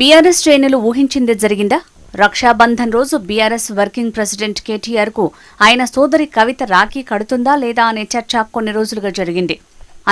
BRS శ్రేణులు ఊహించింది జరిగిందా? రక్షాబంధన్ రోజు బీఆర్ఎస్ వర్కింగ్ ప్రెసిడెంట్ కేటీఆర్కు ఆయన సోదరి కవిత రాఖీ కడుతుందా లేదా అనే చర్చ కొన్ని రోజులుగా జరిగింది.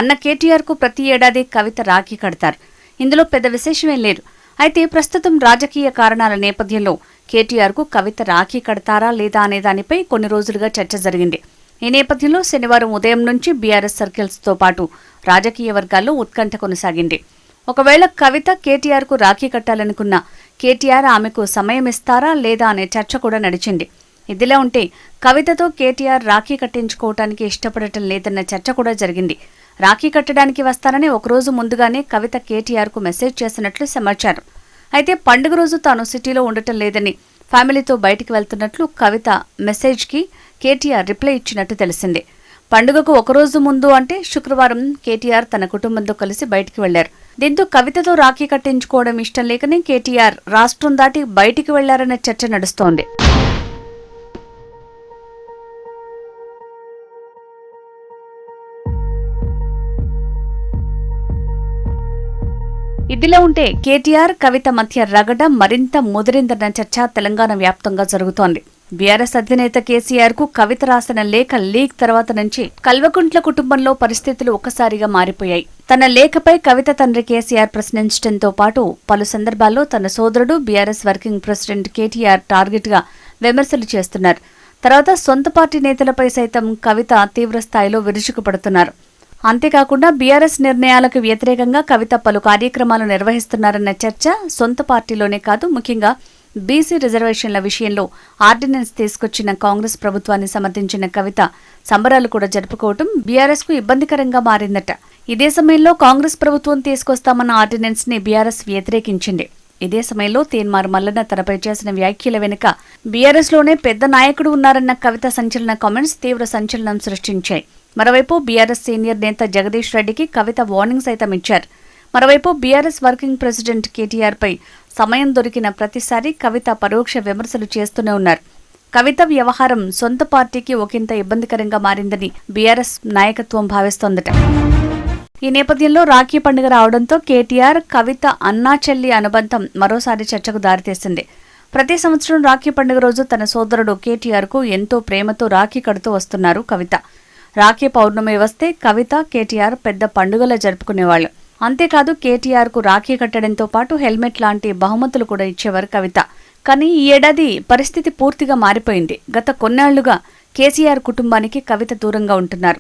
అన్న కేటీఆర్కు ప్రతి ఏడాది కవిత రాఖీ కడతారు. ఇందులో పెద్ద విశేషమేం లేదు. అయితే ప్రస్తుతం రాజకీయ కారణాల నేపథ్యంలో కేటీఆర్కు కవిత రాఖీ కడతారా లేదా అనే దానిపై కొన్ని రోజులుగా చర్చ జరిగింది. ఈ నేపథ్యంలో శనివారం ఉదయం నుంచి బీఆర్ఎస్ సర్కిల్స్తో పాటు రాజకీయ వర్గాల్లో ఉత్కంఠ కొనసాగింది. ఒకవేళ కవిత కేటీఆర్కు రాఖీ కట్టాలనుకున్న కేటీఆర్ ఆమెకు సమయం ఇస్తారా లేదా అనే చర్చ కూడా నడిచింది. ఇదిలా ఉంటే కవితతో కేటీఆర్ రాఖీ కట్టించుకోవటానికి ఇష్టపడటం లేదన్న చర్చ కూడా జరిగింది. రాఖీ కట్టడానికి వస్తానని ఒకరోజు ముందుగానే కవిత కేటీఆర్కు మెసేజ్ చేసినట్లు సమాచారం. అయితే పండుగ రోజు తాను సిటీలో ఉండటం లేదని ఫ్యామిలీతో బయటికి వెళ్తున్నట్లు కవిత మెసేజ్కి కేటీఆర్ రిప్లై ఇచ్చినట్టు తెలిసింది. పండుగకు ఒకరోజు ముందు అంటే శుక్రవారం కేటీఆర్ తన కుటుంబంతో కలిసి బయటికి వెళ్ళారు. దీంతో కవితతో రాఖీ కట్టించుకోవడం ఇష్టం లేకనే కేటీఆర్ రాష్ట్రం దాటి బయటికి వెళ్ళారనే చర్చ నడుస్తోంది. ఇదిలా ఉంటే కేటీఆర్ కవిత మధ్య రగడ మరింత ముదిరిందన్న చర్చ తెలంగాణ వ్యాప్తంగా జరుగుతోంది. బీఆర్ఎస్ అధినేత కేసీఆర్కు కవిత రాసిన లేఖ లీక్ తర్వాత నుంచి కల్వకుంట్ల కుటుంబంలో పరిస్థితులు ఒక్కసారిగా మారిపోయాయి. తన లేఖపై కవిత తండ్రి కేసీఆర్ ప్రశ్నించడంతో పాటు పలు సందర్భాల్లో తన సోదరుడు బీఆర్ఎస్ వర్కింగ్ ప్రెసిడెంట్ కేటీఆర్ టార్గెట్గా విమర్శలు చేస్తున్నారు. తర్వాత సొంత పార్టీ నేతలపై సైతం కవిత తీవ్రస్థాయిలో విరుచుకుపడుతున్నారు. అంతేకాకుండా బీఆర్ఎస్ నిర్ణయాలకు వ్యతిరేకంగా కవిత పలు కార్యక్రమాలు నిర్వహిస్తున్నారన్న చర్చ సొంత పార్టీలోనే కాదు ముఖ్యంగా బీసీ రిజర్వేషన్ల విషయంలో ఆర్డినెన్స్ తీసుకొచ్చిన కాంగ్రెస్ ప్రభుత్వాన్ని సమర్థించిన కవిత సంబరాలు కూడా జరుపుకోవటం బీఆర్ఎస్కు ఇబ్బందికరంగా మారిందట. ఇదే సమయంలో కాంగ్రెస్ ప్రభుత్వం తీసుకొస్తామన్న ఆర్డినెన్స్ని బీఆర్ఎస్ వ్యతిరేకించింది. ఇదే సమయంలో తీన్మార్ మల్లన్న తనపై చేసిన వ్యాఖ్యల వెనుక బీఆర్ఎస్లోనే పెద్ద నాయకుడు ఉన్నారన్న కవిత సంచలన కామెంట్స్ తీవ్ర సంచలనం సృష్టించాయి. మరోవైపు బీఆర్ఎస్ సీనియర్ నేత జగదీష్ రెడ్డికి కవిత వార్నింగ్ సైతం ఇచ్చారు. మరోవైపు బీఆర్ఎస్ వర్కింగ్ ప్రెసిడెంట్ కేటీఆర్ పై సమయం దొరికిన ప్రతిసారి కవిత పరోక్ష విమర్శలు చేస్తూనే ఉన్నారు. కవిత వ్యవహారం సొంత పార్టీకి ఒకంత ఇబ్బందికరంగా మారిందని బీఆర్ఎస్ నాయకత్వం భావిస్తోందట. ఈ నేపథ్యంలో రాఖీ పండుగ రావడంతో కేటీఆర్ కవిత అన్నా చెల్లి అనుబంధం మరోసారి చర్చకు దారితీసింది. ప్రతి సంవత్సరం రాఖీ పండుగ రోజు తన సోదరుడు కేటీఆర్కు ఎంతో ప్రేమతో రాఖీ కడుతూ వస్తున్నారు కవిత. రాఖీ పౌర్ణమి వస్తే కవిత కేటీఆర్ పెద్ద పండుగలా జరుపుకునేవాళ్ళు. అంతేకాదు కేటీఆర్కు రాఖీ కట్టడంతో పాటు హెల్మెట్ లాంటి బహుమతులు కూడా ఇచ్చేవారు కవిత. కానీ ఈ ఏడాది పరిస్థితి పూర్తిగా మారిపోయింది. గత కొన్నేళ్ళుగా కేసీఆర్ కుటుంబానికి కవిత దూరంగా ఉంటున్నారు.